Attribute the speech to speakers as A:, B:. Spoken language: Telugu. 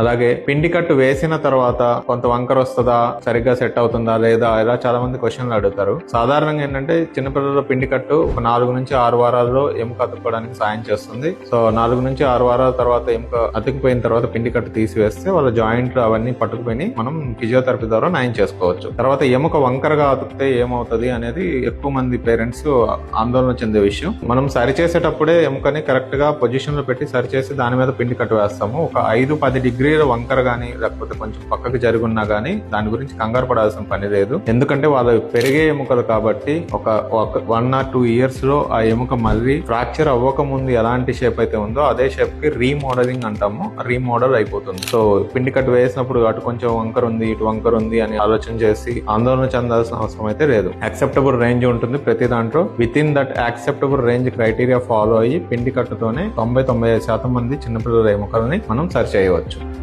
A: అలాగే పిండి కట్టు వేసిన తర్వాత కొంత వంకర వస్తుందా? సరిగ్గా సెట్ అవుతుందా? లేదా? ఇలా చాలా మంది క్వశ్చన్లు అడుగుతారు. సాధారణంగా ఏంటంటే చిన్నపిల్లల పిండి కట్టు ఒక నాలుగు నుంచి ఆరు వారాల్లో ఎముక అతుక్కోవడానికి సాయం చేస్తుంది. సో నాలుగు నుంచి ఆరు వారాల తర్వాత ఎముక అతుకుపోయిన తర్వాత పిండి కట్టు తీసివేస్తే వాళ్ళ జాయింట్లు అవన్నీ పట్టుకుపోయి మనం ఫిజియోథెరపీ ద్వారా నయం చేసుకోవచ్చు. తర్వాత ఎముక వంకరగా అతుకుతే ఏమవుతుంది అనేది ఎక్కువ మంది పేరెంట్స్ ఆందోళన చెందే విషయం. మనం సరి చేసేటప్పుడే ఎముకని కరెక్ట్గా పొజిషన్లో పెట్టి సరి చేసి దాని మీద పిండి కట్టు వేస్తాము. ఒక ఐదు పది డిగ్రీ శరీర వంకర గానీ లేకపోతే కొంచెం పక్కకు జరుగున్నా గానీ దాని గురించి కంగారు పడాల్సిన పని లేదు. ఎందుకంటే వాళ్ళు పెరిగే ఎముకలు కాబట్టి ఒక వన్ ఆర్ టూ ఇయర్స్లో ఆ ఎముక మళ్ళీ ఫ్రాక్చర్ అవ్వక ముందు ఎలాంటి షేప్ అయితే ఉందో అదే షేప్కి రీమోడలింగ్ అంటాము. రీమోడల్ అయిపోతుంది. సో పిండి కట్టు వేసినప్పుడు అటు కొంచెం వంకర ఉంది ఇటు వంకర ఉంది అని ఆలోచన చేసి ఆందోళన చెందాల్సిన అవసరం అయితే లేదు. యాక్సెప్టబుల్ రేంజ్ ఉంటుంది ప్రతి దాంట్లో. Within that acceptable range criteria follow అయ్యి పిండి కట్టుతోనే తొంభై తొంభై ఐదు శాతం మంది చిన్నపిల్లల ఎముకలని మనం సరి చేయవచ్చు.